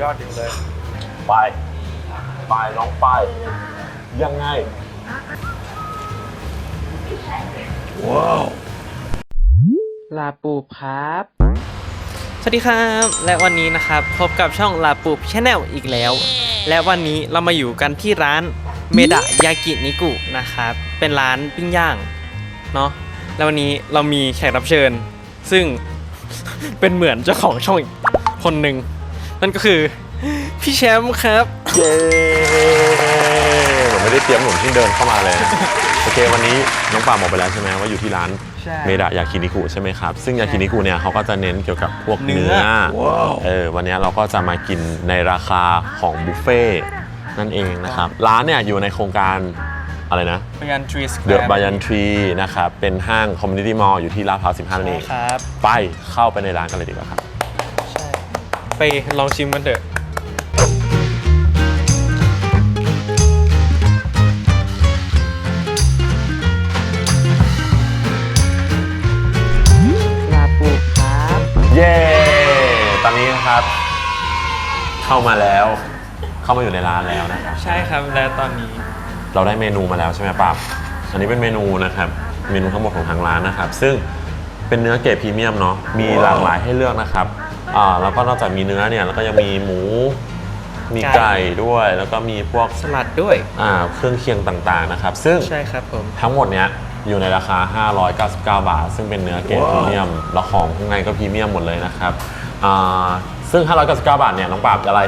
ยอดจริงเลยไปไปน้องไปยังไง ว้าว ลาปูครับ สวัสดีครับ และวันนี้นะครับ พบกับช่องลาปูชาแนลอีกแล้ว และวันนี้เรามาอยู่กันที่ร้านเมดะยากินิกุนะครับ เป็นร้านปิ้งย่าง เนาะแล้ววันนี้เรามีแขกรับเชิญ ซึ่ง เป็นเหมือนเจ้าของช่องอีกคนหนึ่ง นั่นก็คือพี่แชมป์ครับ เย้ผมไม่ได้เตรียมหนุนที่เดินเข้ามาเลย โอเค วันนี้น้องปาบอกไปแล้วใช่ไหมว่าอยู่ที่ร้านใช่เมดะยากินิคุใช่ไหมครับ ซึ่งยากินิคุเนี่ยเขาก็จะเน้นเกี่ยวกับพวกเนื้เนื้ออเออ วันนี้เราก็จะมากินในราคาของบุฟเฟ่ต์นั่นเองนะครับ ร้านเนี่ยอยู่ในโครงการอะไรนะบยันทรีสเดอะบายันทรีนะครับ เป็นห้างคอมมูนิตี้มอลล์อยู่ที่ลาดพร้าว15นั่นเอง ครับ ไปเข้าไปในร้านกันเลยดีกว่าครับใช่ ไปลองชิมกันเถอะ ลาปูครับ เย้ ตอนนี้นะครับ เข้ามาแล้ว เข้ามาอยู่ในร้านแล้วนะครับ ใช่ครับและตอนนี้เราได้เมนูมาแล้วใช่ไหมปั๊บอันนี้เป็นเมนูนะครับ เมนูทั้งหมดของทางร้านนะครับ ซึ่งเป็นเนื้อเกรดพรีเมียมเนาะ มีหลากหลายให้เลือกนะครับ อ่าแล้วก็นอกจากมีเนื้อเนี่ยแล้วก็ยังมีหมู มีไก่ด้วย แล้วก็มีพวกสลัดด้วยอ่าเครื่องเคียงต่างๆนะครับ ซึ่งใช่ครับผม ทั้งหมดเนี้ยอยู่ในราคา 599 บาท ซึ่งเป็นเนื้อเกรดพรีเมียมแล้วของข้างในก็พรีเมียมหมดเลยนะครับอ่าซึ่ง 599 บาทเนี่ยน้องปราบอะไร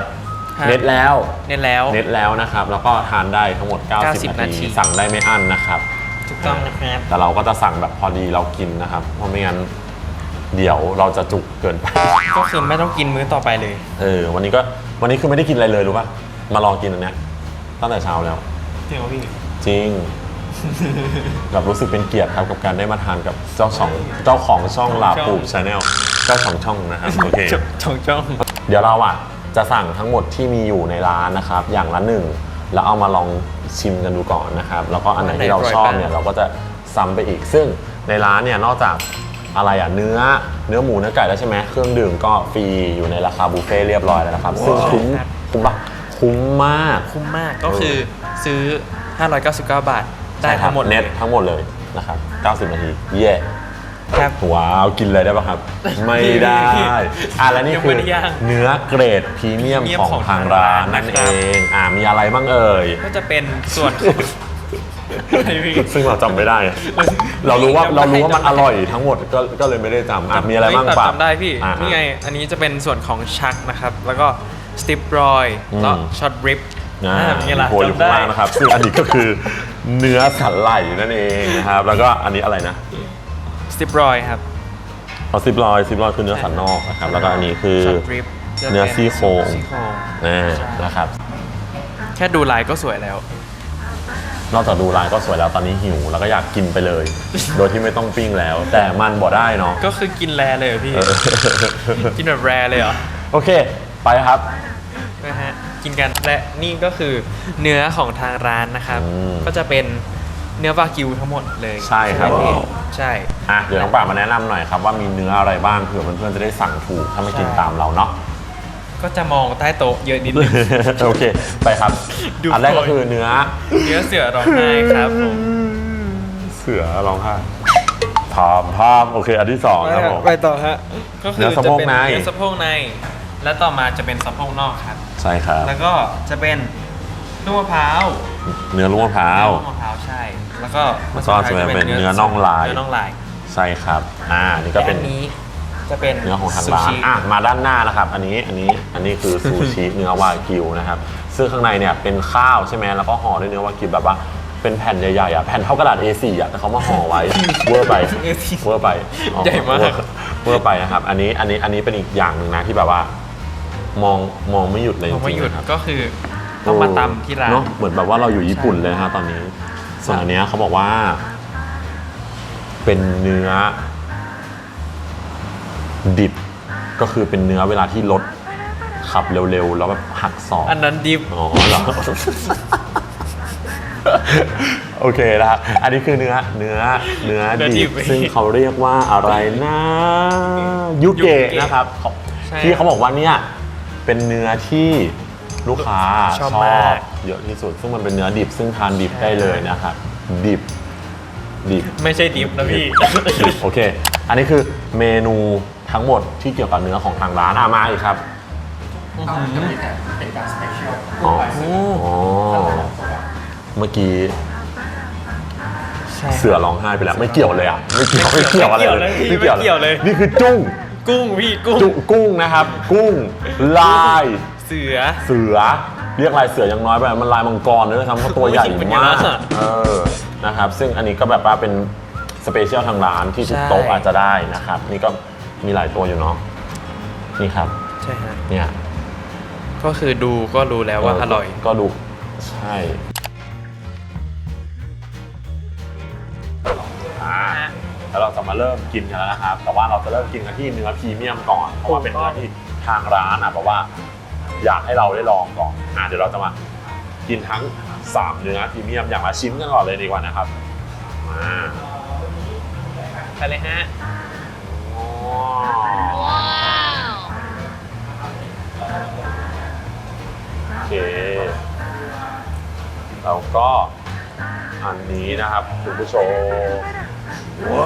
ฮะ เน็ตแล้วเน้นแล้ว เน็ตแล้วนะครับ แล้วก็ทานได้ทั้งหมด 90 90นานาที ทีสั่งได้ไม่อั้นนะครับ ถูกต้องนะครับ แต่เราก็จะสั่งแบบพอดีเรากินนะครับ เพราะไม่งั้น เดี๋ยวเราจะจุกเกินไป ก็คือไม่ต้องกินมื้อต่อไปเลย เออ วันนี้ก็วันนี้คือไม่ได้กินอะไรเลยรู้ป่ะ มาลองกินอันเนี้ยตั้งแต่เช้าแล้วจริงเหรอพี่จริงแบบรู้สึกเป็นเกียรติครับกับการได้มาทานกับเจ้าของเจ้าของช่องลาปูชาแนลเจ้าของช่องนะครับโอเค ช่องช่องเดี๋ยวเราอะจะสั่งทั้งหมดที่มีอยู่ในร้านนะครับ อย่างละหนึ่งแล้วเอามาลองชิมกันดูก่อนนะครับ แล้วก็อันไหนที่เราชอบเนี่ยเราก็จะซ้ำไปอีก ซึ่งในร้านเนี่ยนอกจาก อะไรอะเนื้อเนื้อหมูเนื้อไก่แล้วใช่ไหมเครื่องดื่มก็ฟรีอยู่ในราคาบุฟเฟ่ต์เรียบร้อยแล้วนะครับ ซึ่งคุ้มคุ้มปะคุ้มมาก คุ้มมากก็คือซื้อ 599 บาท ได้ใช่ครัทั้บงหมดเน็ตทั้งหมดเลยนะครับ 90 นาที เย่ครับว้าว กินเลยได้ปะครับ ไม่ได้อะและนี่ยังคืไม่อได้ย่างเนื้อเกรดพรีเมียมพรีเมียมของของทางร้านทางร้านนั่นนะคเอรับงอ่ามีอะไรบ้างเอ่ย ก็จะเป็นส่วนข องอะไรพี่ ซึ่งเราจำไม่ได้อะเรารู้ว่าจำได้เรารู้ว่ามันจำได้อร่อยทั้งหมดก็ก็เลยไม่ได้จำอะมีอะไรบ้างเฮ้ยปะจำได้พี่ อะ นี่ไง อันนี้จะเป็นส่วนของชักนะครับ แล้วก็สติปรอยอืม แล้วช็อตบริปอ่าเป็นไงล่ะโพยอยู่จำข้างได้ล่างนะครับซึ่งอันนี้ก็คือเนื้อสันไหล่นั่นเองนะครับ แล้วก็อันนี้อะไรนะสติปรอยครับ เอาซิปลอยซิปลอยคือเนื้อสันนอกนะครับ แล้วก็อันนี้คือ ช็อตบริปเนื้อซี่โครง ซี่โครงนะนะครับ แค่ดูลายก็สวยแล้ว นอกจากดูร้านก็สวยแล้วตอนนี้หิว แล้วก็อยากกินไปเลย โดยที่ไม่ต้องปิ้งแล้ว แต่มันบ่ได้เนาะก็คือกินแรเลยเหรอพี่เออกินแบบแรเลยเหรอโอเค ไปครับนะฮะกินกันและนี่ก็คือเนื้อของทางร้านนะครับ อืม ก็จะเป็นเนื้อวากิวทั้งหมดเลยใช่ครับ ไหมพี่ใช่ อะเดี๋ยวน้องป่ามาแนะนำหน่อยครับว่ามีเนื้ออะไรบ้างเผื่อเพื่อนๆจะได้สั่งถูกถ้ามากินใช่ ตามเราเนาะ ก็จะมองใต้โต๊ะเยอะนิดนึง โอเค ไปครับ ดูอันแรกก็โพยคือเนื้อ เนื้อเสือร้องไห้ครับผมเสือร้องไห้พร้อมพร้อมโอเค อันที่สองครับผม ไปต่อฮะ ก็คืเนื้อสะโพกใน เนื้อสะโพกใน และต่อมาจะเป็นสะโพกนอกครับ ใช่ครับ แล้วก็จะเป็นลูกมะพร้าวเนื้อลูกมะพร้าว ลูกมะพร้าวใช่ แล้วก็แล้วก็จะเป็นเนื้อน่องลาย เนื้อน่องลาย ใช่ครับ อ่า นี่ก็เป็นและอันนี้ จะเป็นเนื้อของทางซูร้านชิ อะมาด้านหน้านะครับ อันนี้อันนี้อันนี้คือซูชิ เนื้อวากิวนะครับ ซึ่งข้างในเนี่ยเป็นข้าวใช่ไหมแล้วก็ห่อด้วยเนื้อวากิวแบบว่าเป็นแผ่นใหญ่ๆอะแผ่นเท่ากระดาษ A4 อะแต่เขามาห่อไว้ เวอร์ไปเวอร์ไปอ๋อใหญ่มาก เวอร์เวอร์ไปนะครับ อันนี้อันนี้อันนี้เป็นอีกอย่างหนึ่งนะที่แบบว่า มองมองไม่หยุดเลยจผมไม่ริงหยุดๆนะครับ ก็คือต้องมาตำที่ร้านเอะเหมือนแบบว่าเราอยู่ญี่ปุ่นเลยนะฮะตอนนี้ ส่วนอันเนี้ยเขาบอกว่า เป็นเนื้อ ดิบก็คือเป็นเนื้อเวลาที่รถขับเร็วๆ แล้วแบบหักศอกอันนั้นดิฟอ๋อเหรอ โอเคนะครับอันนี้คือเนื้อเนื้อเนื้อเนื้อดิดิบบ ซึ่งเขาเรียกว่าอะไรนะยุเกะนะครับเขาใช่ที่เขาบอกว่าเนี่ยเป็นเนื้อที่ลูกค้าชอบมาก เยอะที่สุด ซึ่งมันเป็นเนื้อดิบ ซึ่งทานดิบได้เลยนะครับ ดิบดิบ ไม่ใช่ดิฟนะพี่ โอเค อันนี้คือเมนู ทั้งหมดที่เกี่ยวกับเนื้อของทางร้านอะมาอีกครับก็จะมีแต่เป็นการสเปเชียลอ๋ออ๋อเมื่อกี้ใช่เสือร้องไห้ไปแล้วไม่เกี่ยวเลยอะไม่เกี่ยวไม่เกี่ยวอะไรเลยไม่เกี่ยวเลยไม่เกี่ยวเลย นี่คือจุ้งกุ้งพี่กุ้งจุกุ้งนะครับ กุ้งลาย เสือเสือเรียกลายเสือยังน้อยไปมันลายมังกรด้วยนะครับเพราะตัวใหญ่โอ้ยจริงๆมากมันเยอะอะเออนะครับ ซึ่งอันนี้ก็แบบว่าเป็นสเปเชียลทางร้านที่ทุกใช่โต๊ะอาจจะได้นะครับ นี่ก็ มีหลายตัวอยู่เนาะนี่ครับ ใช่ฮะเนี่ยก็คือดูก็รู้แล้วว่าอร่อย ก็ดูใช่อ่าแล้วเราจะมาเริ่มกินกันแล้วนะครับ แต่ว่าเราจะเริ่มกินกันที่เนื้อพรีเมียมก่อนเพราะว่าเป็นเนื้อที่ทางร้านนะบอกว่าอยากให้เราได้ลองก่อนอ่าเดี๋ยวเราจะมากินทั้ง3เนื้อพรีเมียมอย่างละชิ้นกันก่อนเลยดีกว่านะครับมาไปเลยฮะ อ๋อโอเคแล้วก็อันนี้นะครับคุณผู้ชม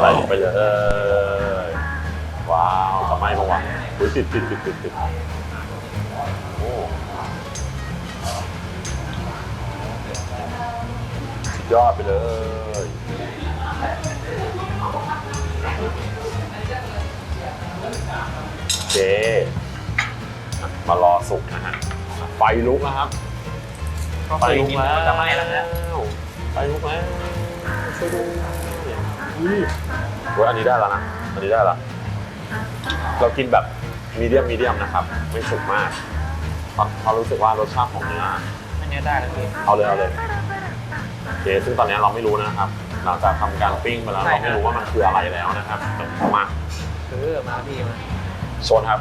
ใส่ลงไปเลย ว้าวจะไหม้ปะวะอุ๊ยติดติดติดติดติดโอ้สุดยอดไปเลย เคอะมารอสุกนะฮะไฟลุกนะครับก็เคยกินแล้วจะไหม้แล้วฮะไฟลุกแล้วช่วยดูอุ้ยเว้ยอันนี้ได้แล้วนะอันนี้ได้แล้วเรากินแบบมีเดียมมีเดียมนะครับ ไม่สุกมากเพราะเพราะรู้สึกว่ารสชาติของเนื้ออันนี้ได้แล้วพี่เอาเลยเอาเลยโอเคซึ่งตอนนี้เราไม่รู้นะครับ หลังจากทำการปิ้งไปแล้วใช่เราครับไม่รู้ว่ามันคืออะไรแล้วนะครับมาเออมาพี่มา ชนครับ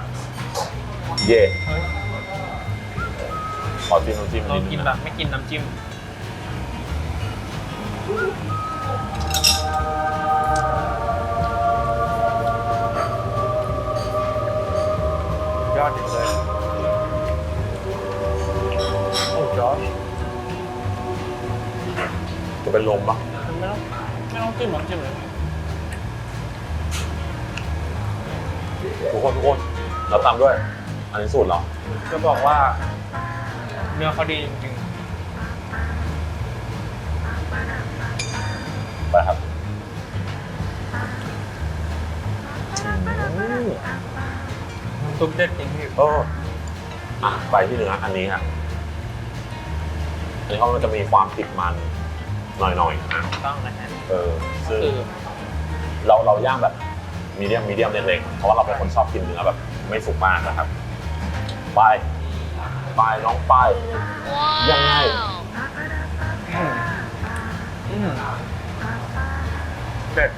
เย่ขอจิ้มน้ำจิ้มเรานิดกินึนงแบนะบไม่กินน้ำจิ้มยอดจริงเลยโอ้จอจะเป็นลมปะไม่ต้องไม่ต้องจิ้มน้ำจิ้มเลย เราตามด้วย อันนี้สูตรเราจะบอกว่า เนื้อเขาดีจริงไปครับๆซุปเด็ดจริงพี่เอออะไปที่เนื้ออันนี้ครับอันนี้เขามันจะมีความติดมันหน่อยๆนะต้องนะฮะเออซึ่งคือเราเราย่างแบบมีเดียมมีเดียมเล็กๆเพราะว่าเราเป็นคนชอบกินเนื้อแบบ ไม่สุกมากนะครับ ไป ไปน้องไปยังไงอืมอืมเด็ด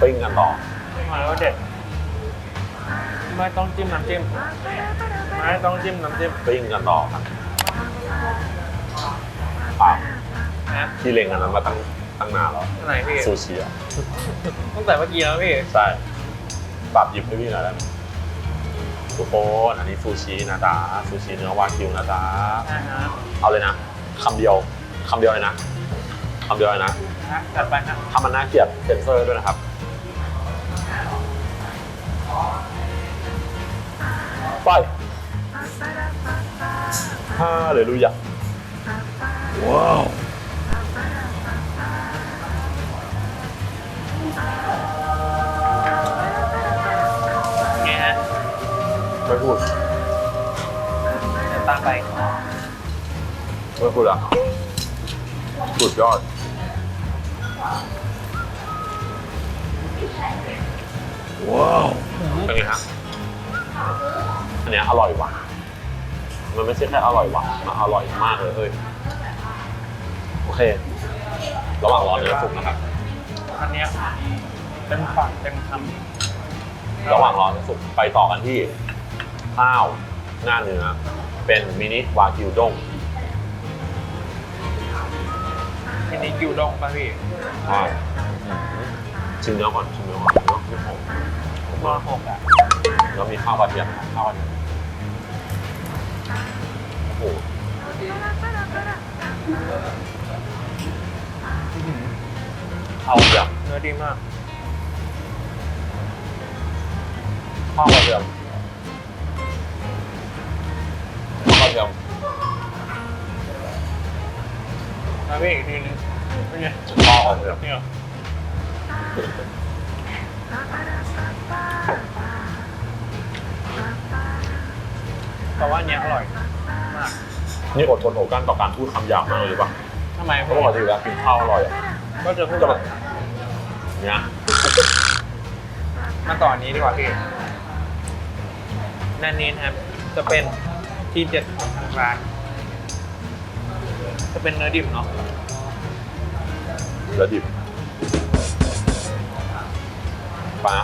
ปิ้งกันต่อมาแล้วเด็ดไม่ต้องจิ้มน้ำจิ้มไม่ต้องจิ้มน้ำจิ้มปิ้งกันต่อครับอะนะที่เล็งอันนั้นมาตั้งตั้งนานแล้วไหนพี่ซูชิอะตั้งแต่เมื่อกี้แล้วพี่ใช่ปรับหยิบให้พี่หน่อยได้ไหม ทุกคนอันนี้ซูชินะจ๊ะซูชิเนื้อวากิวนะจ๊ะนะฮะเอาเลยนะคำเดียวคำเดียวเลยนะคำเดียวเลยนะฮะจัดไปฮะถ้ามันน่าเกลียดเซนเซอร์ด้วยนะครับไปฮาเลลูยาว้าว ไม่พูดเดี๋ยวตามไปไม่พูดละสุดยอดว้าวเป็นไงฮะอันเนี้ยอร่อยว่ะมันไม่ใช่แค่อร่อยว่ะมันอร่อยมากเลยเฮ้ยโอเค ระหว่างรอเนื้อสุกนะครับอันเนี้ยเต็มปากเต็มคระหว่างรอเนื้อสุกไปต่อกันที่ ข้าวหน้าเนื้อ เป็นมินิวากิวด้งำมินิกิวดองป่ะพี่ใช่ชิมเนื้อก่อนชิมเนื้อก่อนเนื้อที่หอมตัวหกอะแล้วมีข้าวกระเทียมข้าวกระเทียมโอ้เอาอย่างเนื้อดีมากข้าวกระเทียม มาพี่อีกทีนึงเป็นไงข้าวกระเทียมเนี่ยแต่ว่าอันเนี้ยอร่อยมากนี่อดทนอดกลั้นต่อการพูดคำหยาบมากเลยปะทำไมเพราะปกติเวลากินข้าวอร่อยอะก็จะพูดจะแบแบบบเนี้ยมาต่ออันนี้ดีกว่าพี่นั่นนี้นะครับ จะเป็นที่เด็ดของทางร้าน จะเป็นเนื้อดิบเนาะเหลือดิบปลา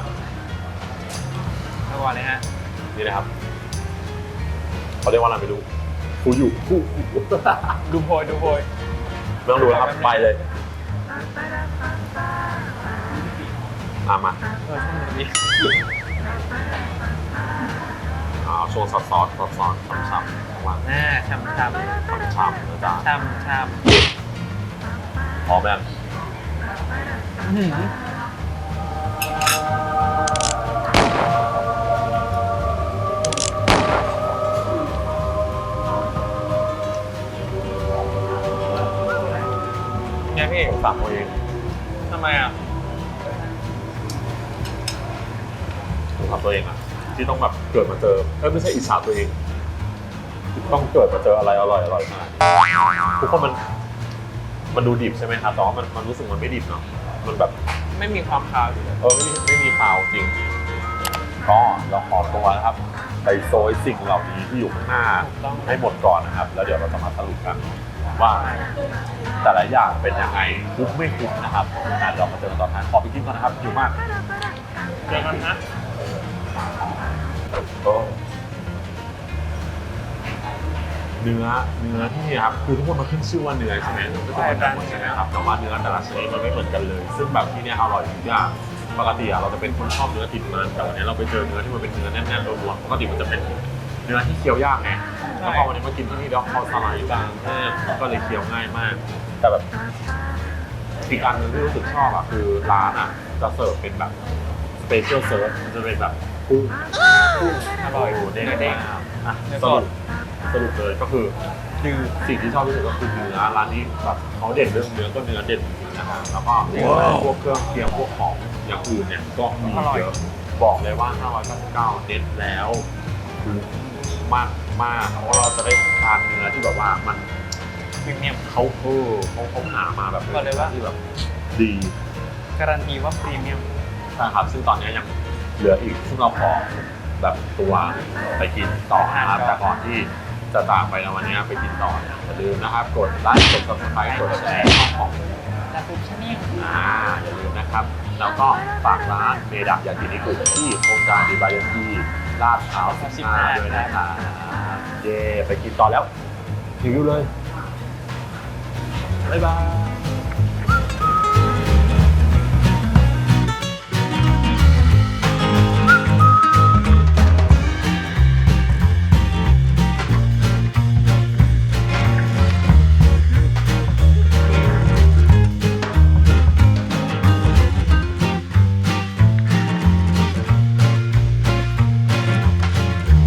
แล้วก่อนเลยฮะนี่นะครับเขาเรียกว่าอะไรไม่รู้ฟูอยู่ฟูดูโพยดูโพยไม่ต้องดูแล้วครับไปเลยอามาเออช่างมันดีเอาช่วงซอสซอสซอสซอสช้ำๆ ข้างล่างหน้าช่ำช่ำช้ำๆนะจ๊ะช่ำช่พร้อมยังำอื้อหือเนี่ยพี่ ฝากตัวเองทำไมอะ ฝากตัวเองอะที่ต้องแบบเกิดมาเจอเอ้ยไม่ใช่อิจฉาตัวเอง ต้องเกิดมาเจออะไรอร่อยอร่อยขนาดนี้ทุกคนมัน มันดูดิบใช่ไหมครับแต่ว่ามันมันรู้สึกมันไม่ดิบเนาะมันแบบไม่มีความคาวอยู่เลยเออไม่มีไม่มีข่าวจริงก็เราขอตัวนะครับไปโซยสิ่งเหล่านี้ที่อยู่ข้างหน้าให้หมดก่อนนะครับ แล้วเดี๋ยวเราจะมาสรุปกันว่าแต่ละอย่างเป็นยังไงคุ้มไม่คุ้มนะครับงั้นเรามาเจอกันตอนท้ายขอไปกินก่อนนะครับหิวมาก เจอกันนะ โอ้ เนื้อเนื้อที่นี่ครับคือทุกคนมาขึ้นชื่อว่าเนื้อใช่ไหมมันก็จะเหมือนกันหมดใช่ไหมครับแต่ว่าเนื้อแต่ละชนิดมันไม่เหมือนกันเลย ซึ่งแบบที่เนี่ยอร่อยทุกอย่างปกติอะเราจะเป็นคนชอบเนื้อติดมันแต่วันนี้เราไปเจอเนื้อที่มันเป็นเนื้อแน่นๆรวมๆปกติมันจะเป็นเนื้อที่เคี้ยวยากไงแล้วพอวันนี้มากินที่นี่แล้วเขาสไลด์บางแค่ก็เลยเคี้ยวง่ายมาก แต่แบบอีกอันหนึงที่รู้สึกชอบอะคือร้านอะจะเสิร์ฟเป็นแบบสเปเชียลเซิร์ฟมันจะเป็นแบบกุ้งอร่อยโเด้งเด้งอะเนื้อสสรุดป สรุปเลยก็คือคือสิ่งที่ชอบที่สุดก็คือเนื้อร้านนี้แบบเขาเด่นเรื่องเนื้อก็เนื้อเด่นนะครับแล้วก็พวกเครื่องเคียงพวกของอย่างอื่นเนี่ยก็มีเยอะบอกเลยว่า 599 เน้นแล้วคุ้มมากมากเพราะเราจะได้ทานเนื้อที่แบบว่ามันพรีเมียมเขาเออเขาเขาหามาแบบบอกเลยว่าที่แบบดีการันตีว่าพรีเมียมนะครับซึ่งตอนนี้ยังเหลืออีกซึ่งเราขอแบบตัวไปกินต่อนะครับแต่ก่อนที่ จะจากไปในวันนี้ไปกินต่อเนี่ยอย่าลืมนะครับ กดไลค์กด subscribe กดแชร์ของของลาปูชาแนลอ่าอย่าลืมนะครับ แล้วก็ฝากร้านเมดะยากินิกุที่โครงการดีบายที่ลาดพร้าว15ด้วยนะครับเย่ไปกินต่อแล้วหิวเลยบ๊ายบาย